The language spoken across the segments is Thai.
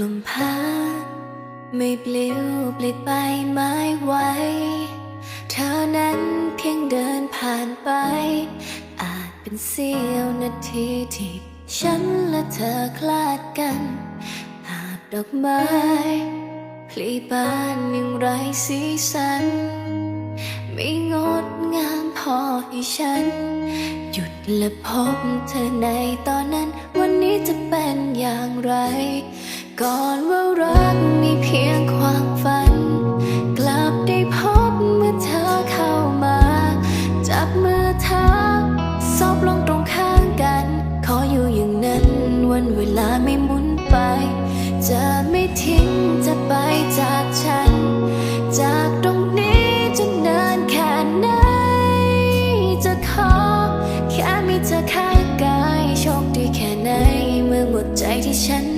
ลมพัดไม่ปลิวปลิดไปไม่ไหวเธอนั้นเพียงเดินผ่านไป อาจเป็นเสี้ยวนาทีที่ฉันและเธอคลาดกัน หากดอกไม้พลีบานอย่างไรสีสัน ไม่งดงามพอให้ฉัน หยุดและพบเธอในตอนนั้น วันนี้จะเป็นอย่างไร ก่อนว่ารักมีเพียงความฝัน กลับได้พบเมื่อเธอเข้ามา จับมือเธอซบลงตรงข้างกัน ขออยู่อย่างนั้นวันเวลาไม่หมุนไป จะไม่ทิ้งจะไปจากฉัน จากตรงนี้จะนานแค่ไหน จะขอแค่มีเธอข้างกายโชคดีแค่ไหนเมื่อหมดใจที่ฉัน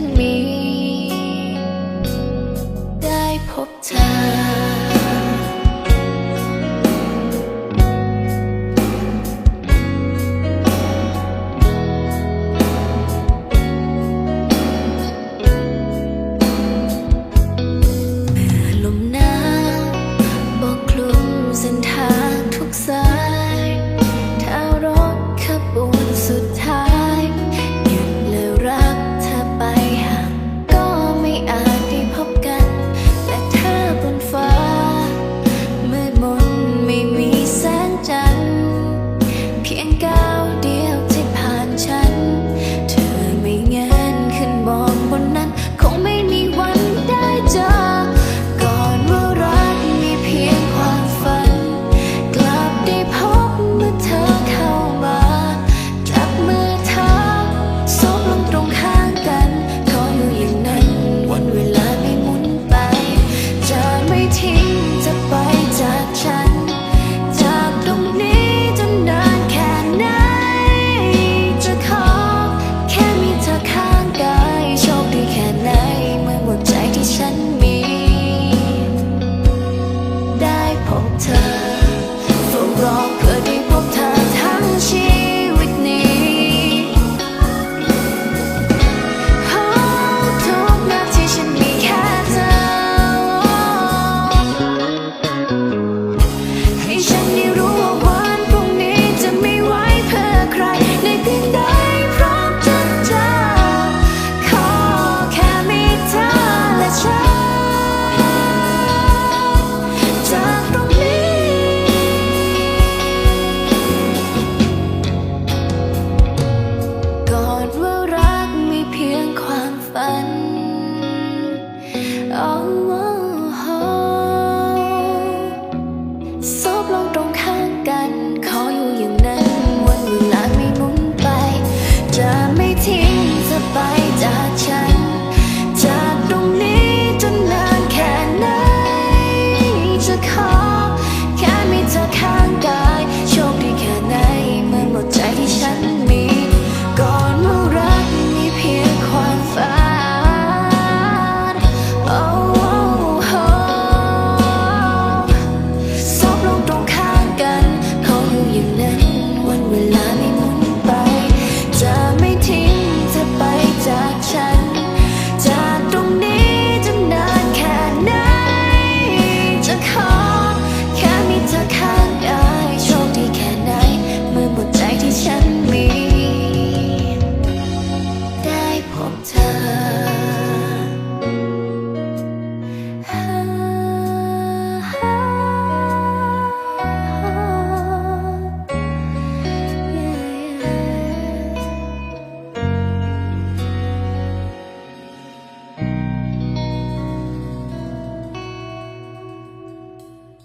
you know